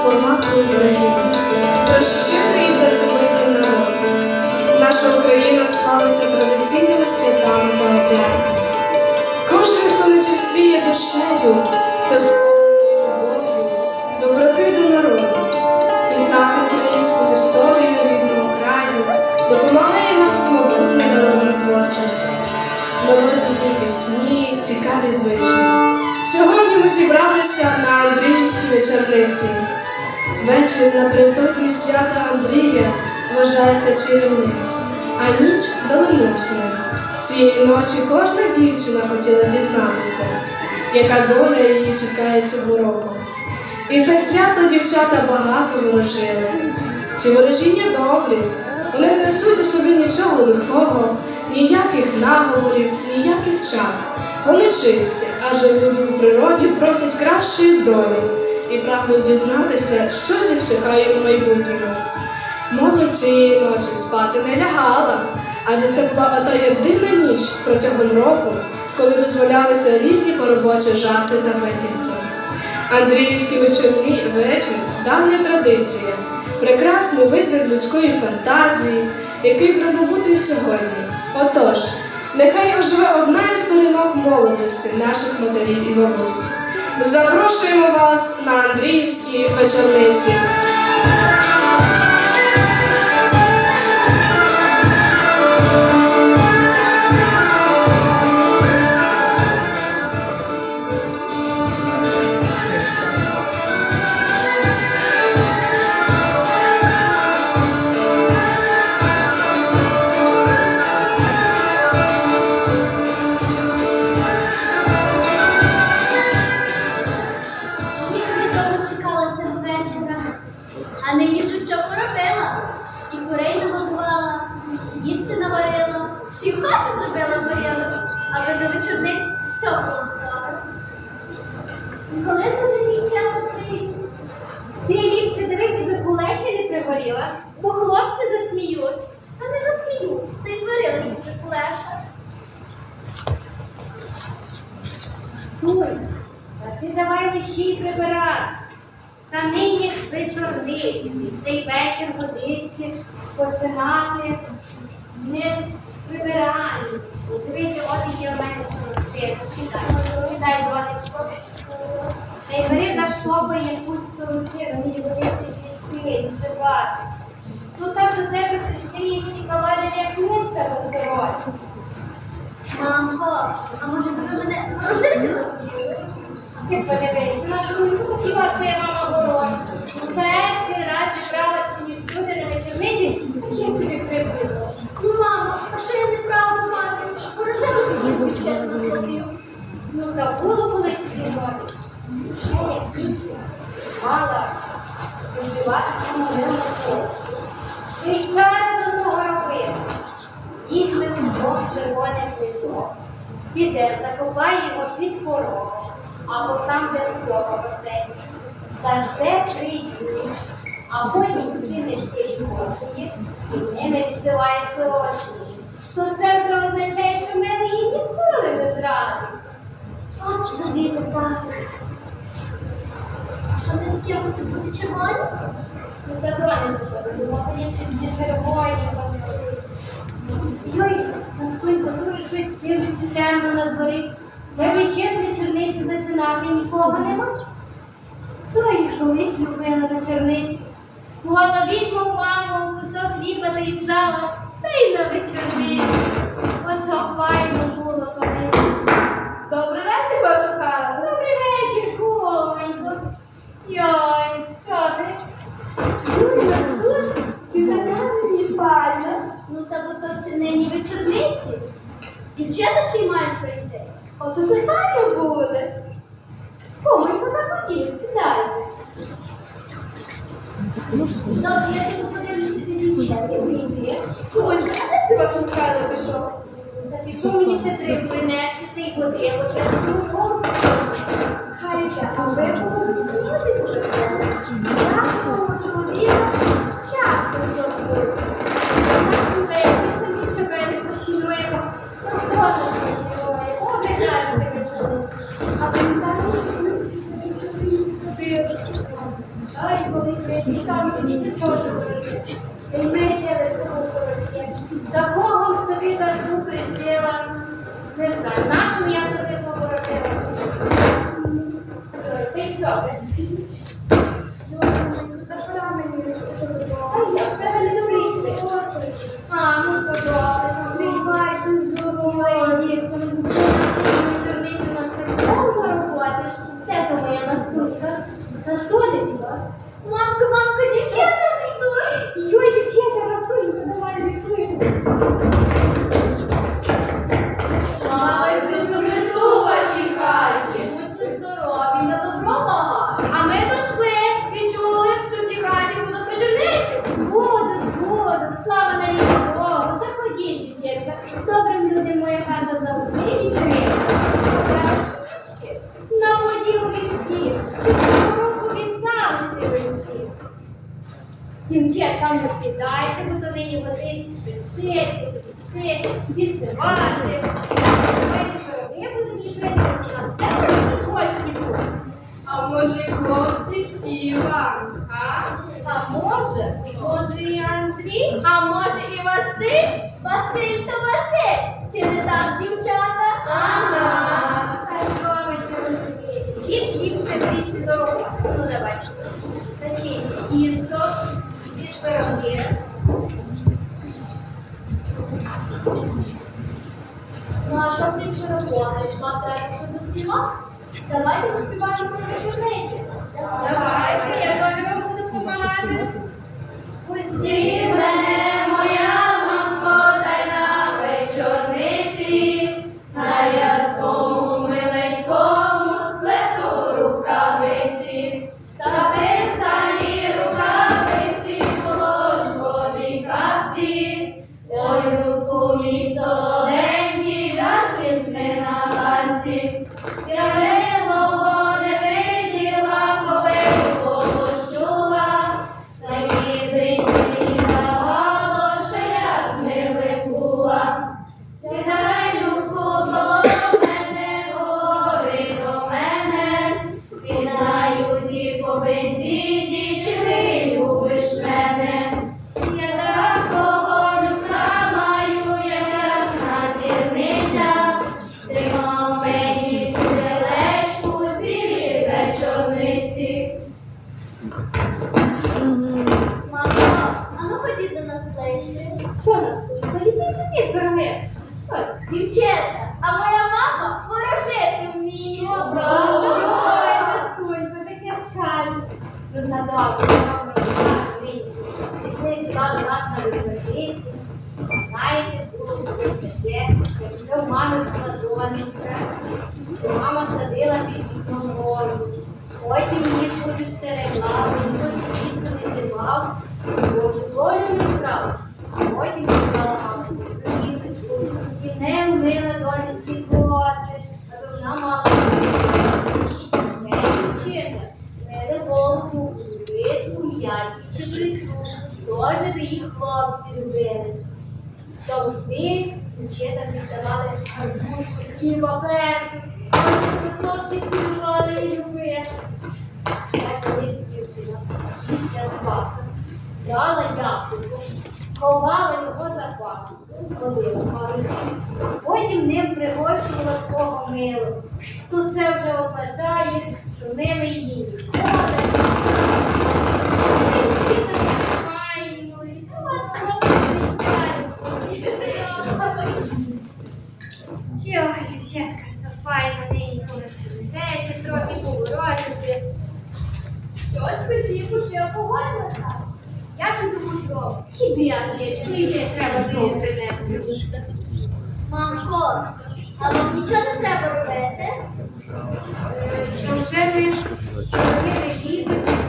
трансформатору України. Розчинний і працьовитий народ. Наша Україна славиться традиційними святами та обрядами. Кожен, хто не чувствіє душею, хто сповнений любов'ю, доброти до народу, пізнати українську історію рідного краю, допомагає нам самобутня народна творчість, мелодійні пісні, цікаві звичаї. Сьогодні ми зібралися на Андріївській вечорниці. Вечір напередодні свята Андрія вважається чарівним, а ніч доленосною. Цієї ночі кожна дівчина хотіла дізнатися, яка доля її чекає цього року. І це свято дівчата багато ворожили. Ці ворожіння добрі, вони не несуть у собі нічого лихого, ніяких наговорів, ніяких чар. Вони чисті, адже люди у природі просять кращої долі і прагнуть дізнатися, що з них чекає у майбутньому. Молодь цієї ночі спати не лягала, адже це була ота єдина ніч протягом року, коли дозволялися різні поробочі жарти та витівки. Андріївський вечірній вечір давня традиція, прекрасний витвір людської фантазії, який не забутий сьогодні. Отож, нехай оживе одна із сторінок молодості наших матерів і бабусь. Запрошуємо вас на Андріївські вечорниці. Ой, а ти давай лиші прибирати. Та нині вечорниці, цей вечір годиться починати не з прибирання. Дивися, от є в мене сорочина. Сідай, донечко. Та й бери заштопай якусь сорочину, мені годиться звісти, вишивати. Тут так до тебе прийшли і всі кавалі, як нитка до сорочки. Мамко, а може би ви мене? Ти подивись, на що хотіла це мама. Ну, мамо, а що я неправду мати? Ворожила собі. Ну та було колись. Ще як дівчина мала час Піде, закопай його під порогом, або там, де вдома басейн. Завжди прийдуть, а потім кинеш ті гроші, і ними відшиває сорочки. То це вже означає, що ми її ніколи не зрадимо. От собі то так. Що не таке мусить бути червоні? Ну, та думала, мені всі червоні. Йой, Настунько, дуже щось дивиться темно на дворі. Треба чесно черниці зачинати, нікого нема. Хто їх колись любила на черниці? Мовила, візьму маму, 就是 дівчатка, файно нині понесеться, трохи поворотити. Хтось хотів почав погодила нас. Я не думаю що Іди, я йди, треба знову принести. Мамко, а вам нічого не треба робити? Що вже ми, що ми.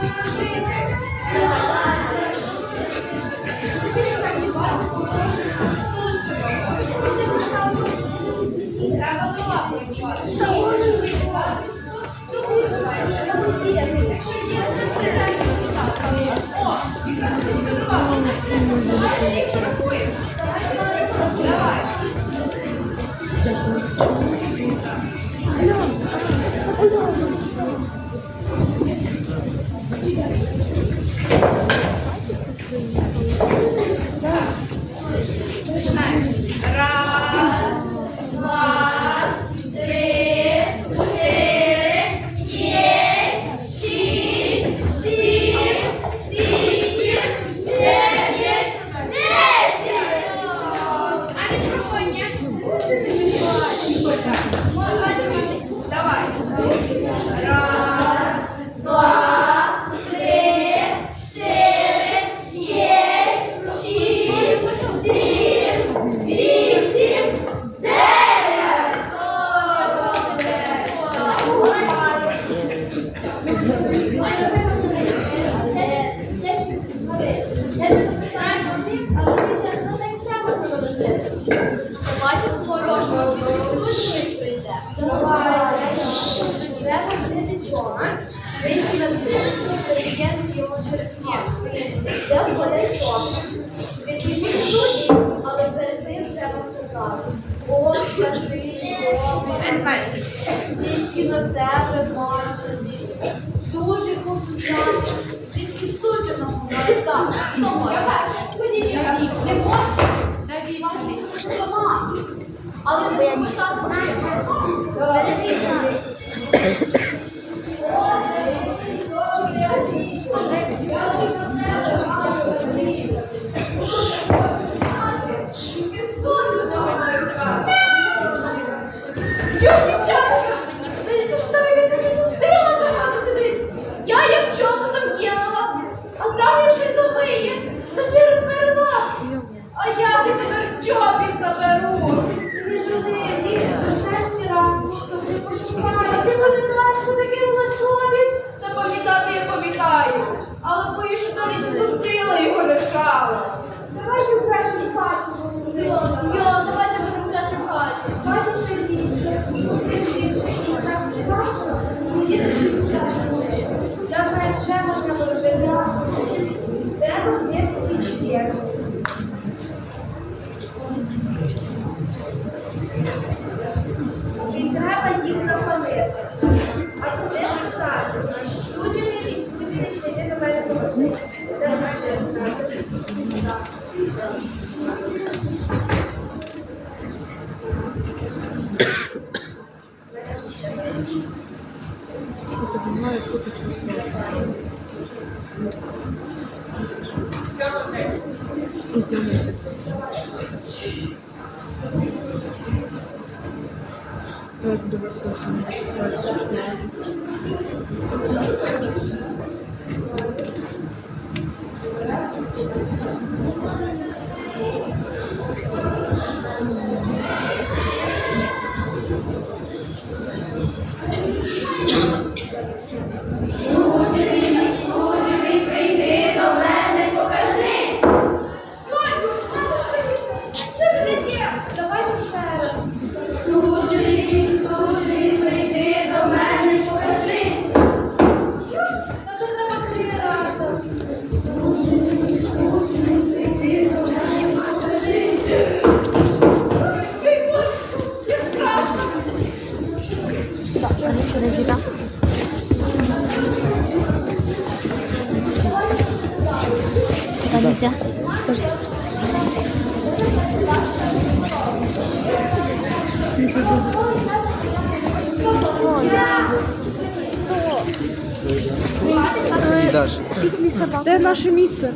О, і так, до тебе, Маші. Дуже хочу знати, звідки сученого молока. Не можна, навіть сама. Але ми спитати. 11. Так, 28. 24. дивіться. Де наше місце?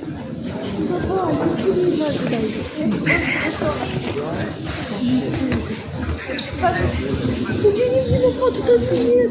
Я не буду ходити.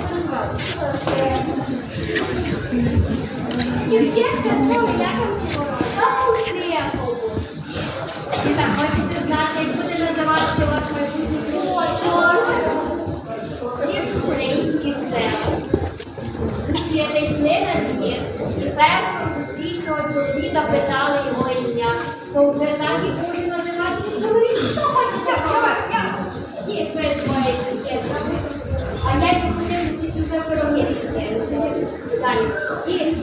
Дівчатка, знову як вам. Ви так знати, буде називатися ваш майбутній. Чи зайшли на двір, і першого зустрічного чоловіка питали його ім'я. То вже і чоловік. Хто. А я й хотів чуже пироги. Далі. Ті.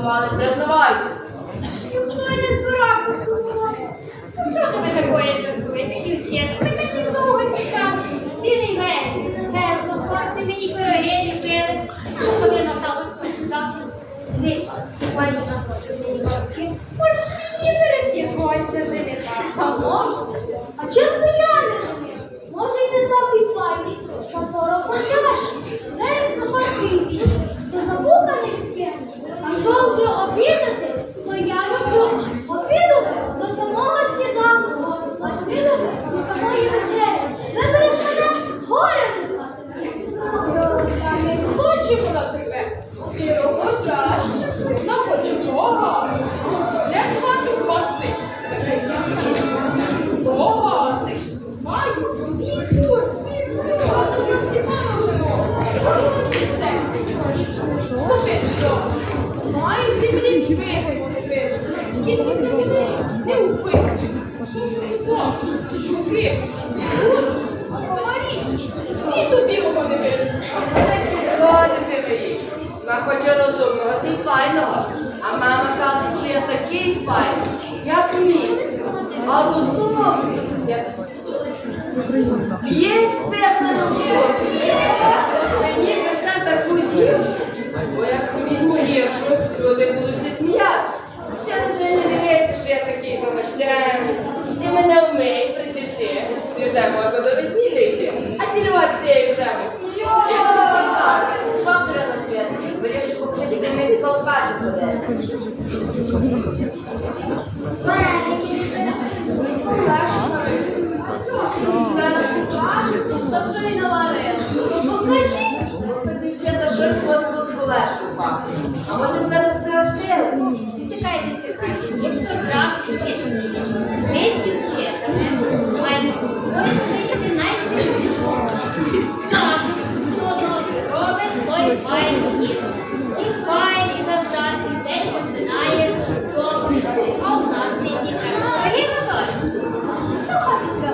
Сумували, признавайтеся. Ніхто й не збирався сумувати. Ну що ви такої жартуєте, дівчата? Ви такі довго чекали. Цілий вечір. Чесно, хлопці мені пироги ліпили. Коли Наталу посідати. Дивіться, пані знаходить мені бабки. Може, мені пирожки хочеться женика. А? Може, Хто? Чуваки? Говори, світу білого не видно. Ходите ви. Вона хоче розумного, ти файного. А мама каже, що я такий файний, як мій. А розумний. Я П'ять песарів дівки. Мені все таку дівку. Бо як візьму гіршу, люди будуть сміяти. Ще на це не дивися, що я такий замощений. Ти мене вмий, І вже можна до весілля йти. А ходити. Тобто. Покажи. Ну, дівчата, щось у вас тут кулешку пахне. А може тебе не стрясили? Чекайте, чекайте, ніхто зразу не чекає. Ми з дівчатами маємо постояти найсильнішого. Так, хто добре робить, той файний діло. І файний завдати день починає з а у нас не діти. Дорогі Анатолій, хто хоче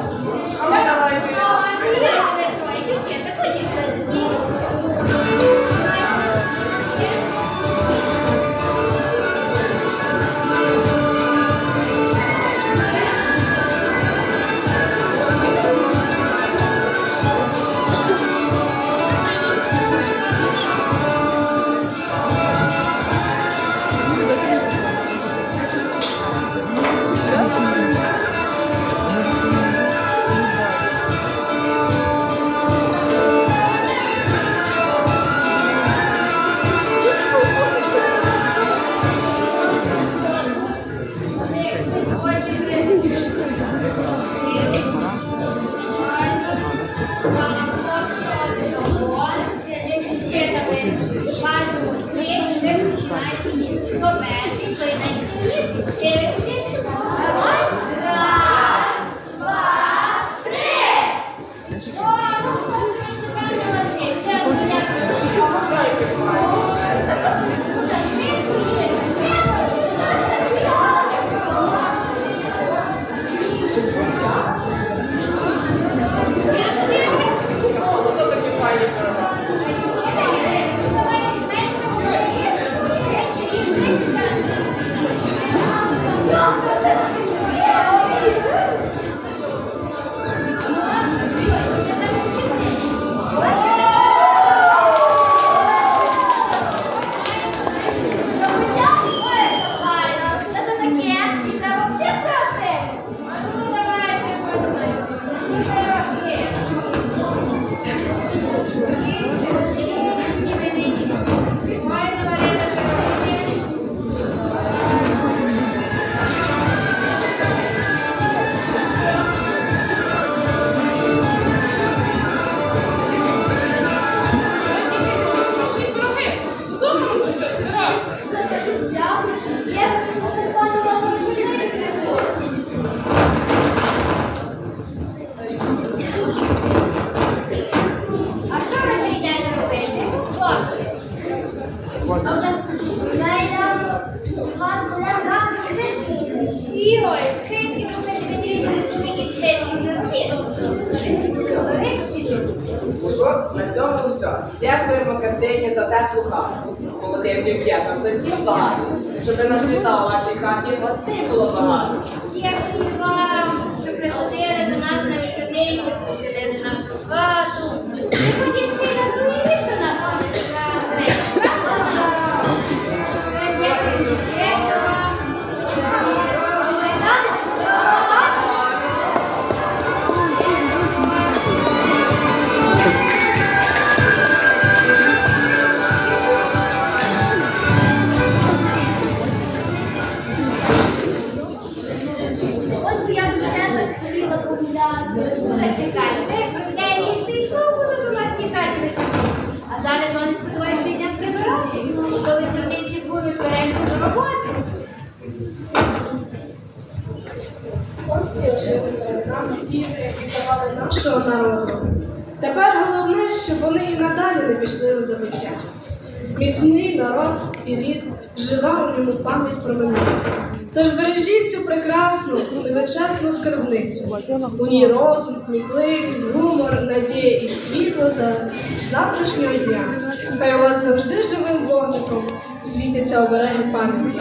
невичерпну. У ній розум, кмітливість, гумор, надія і світло за завтрашнього дня. Хай у вас завжди живим вогником світяться обереги пам'яті.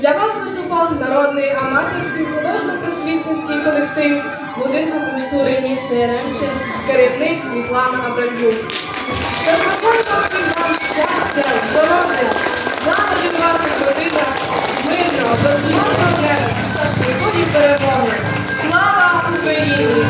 Для вас виступав народний аматорський художньо-просвітницький колектив будинку культури міста Яремче, керівник Світлана Абрам'юк. Тож всім вам щастя, здоров'я, злагоди в ваших родинах, мирного, безмовного неба та перемоги. Слава Україні!